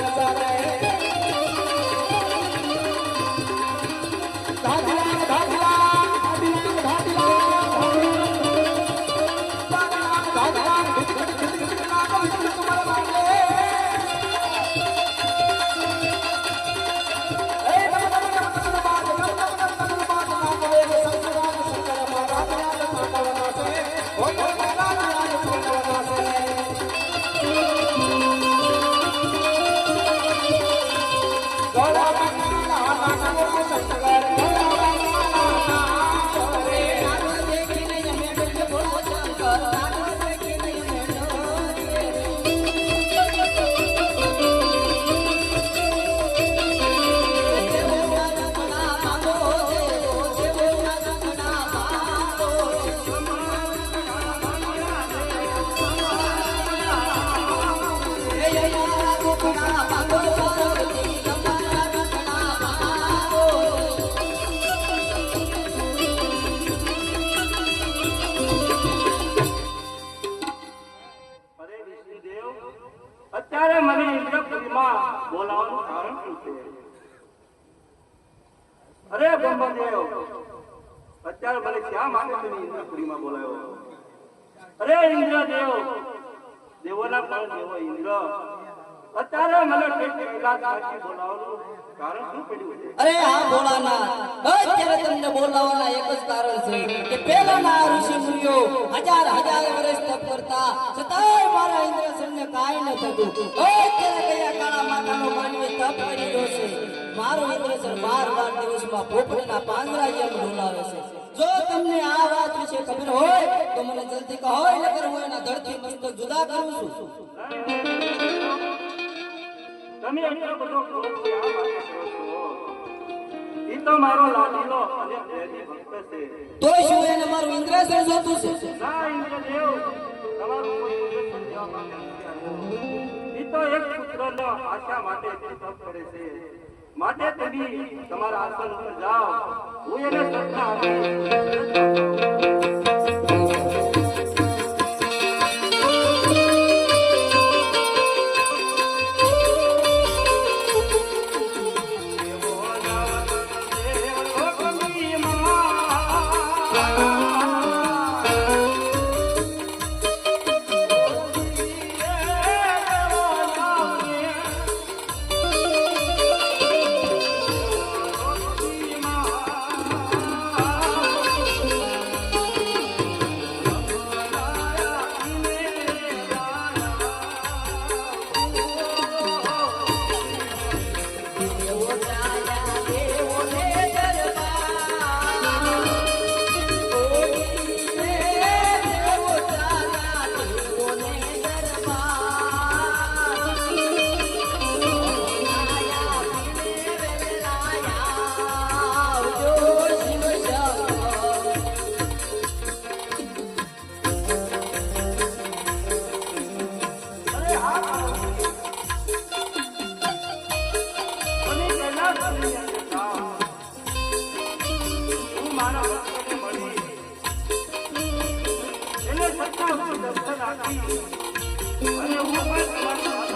Bye, bye, bye. Thank you. શું છે? અરે બ્રહ્મદેવ અત્યારે મને શા માટે તમે ઇન્દ્રપુરીમાં બોલાવ્યો? અરે, ઇન્દ્રદેવ, દેવોના પણ દેવો ઇન્દ્ર. અત્યારે મને ઠેઠ કૈલાસમાંથી બોલાવવાનું કારણ શું પડ્યું છે? અરે આ બોલાના અત્યારે તમને બોલાવવાના એક જ કારણ છે કે પહેલાના ઋષિ મુનિઓ હજાર હજાર વર્ષ તપ કરતા છતાંય મારા ઇન્દ્રસનને કાંઈ ન થતું. અત્યારે કયા કાળા માતાનો માનવી તપ કરી રહ્યો છે? મારો ઇન્દ્રસન બાર બાર દિવસમાં પોપડીના પાંદરા જેમ ઢોલાવે છે. જો તમને આ વાત વિશે ખબર હોય તો મને જલ્દી કહો નકર હું એના ધરતી મસ્તક જુદા કરું છું. તમે એટલો બધો તો મારો લાડીલો અને પ્રેમી ભક્ત છે. તોય શું એને મારું ઇન્દ્રસન જોતું છે? ના ઇન્દ્રદેવ તમારું કોઈ સમજવા માંગે ઈ તો એક આશા માટે તપ તમારા આસન પર જાઓ હું એને સત્તા. મારા. ભક્તને મળી એને સત્તા હું દર્શન આપી અને હું પણ તમારા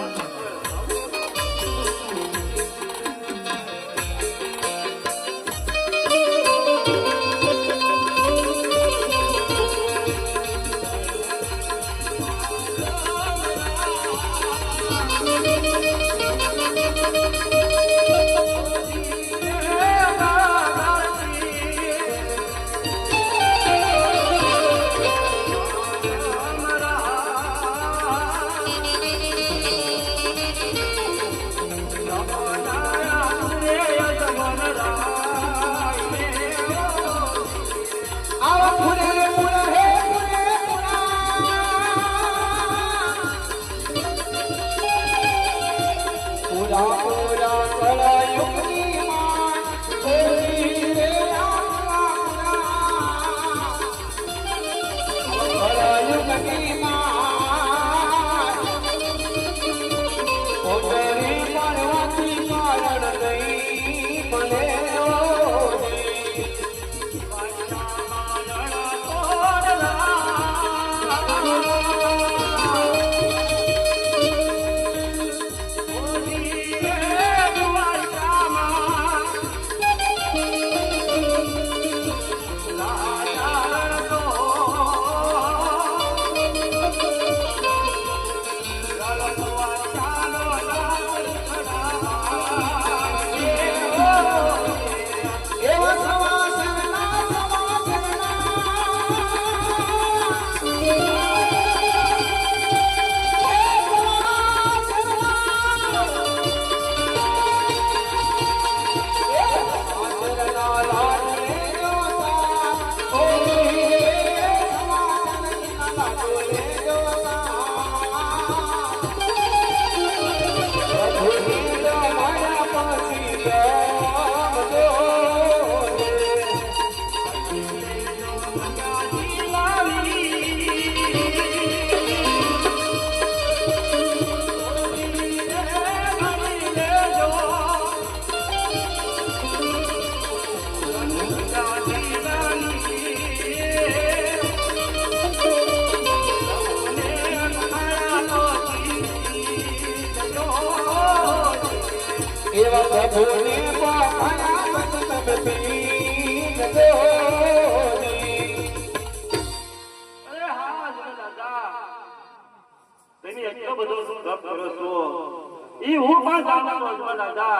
ઈ હું પણ જાણું છું દાદા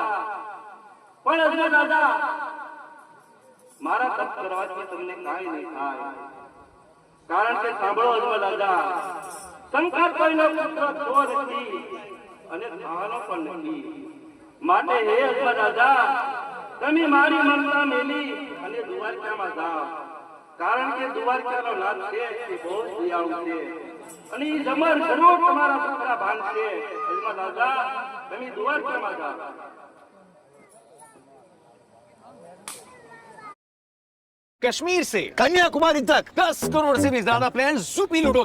પણ અજમા દાદા મારા કારણ કે સાંભળો અજમા દાદા શંકર કોઈનો પુત્ર અને થવાનો પણ નથી. માટે હે અજમા દાદા તમે મારી મમતા મેલી અને દ્વારકામાં જાઓ કારણ કે દ્વારકાનો નાથ છે તે બહુ દયાળુ છે અને ઈ જમર જરૂર તમારા છોકરા ભાન છે અજમા દાદા તમે દ્વારકામાં જાઓ कश्मीर से कन्याकुमारी तक 10 करोड़ से भी ज्यादा प्लान जुपी लूडो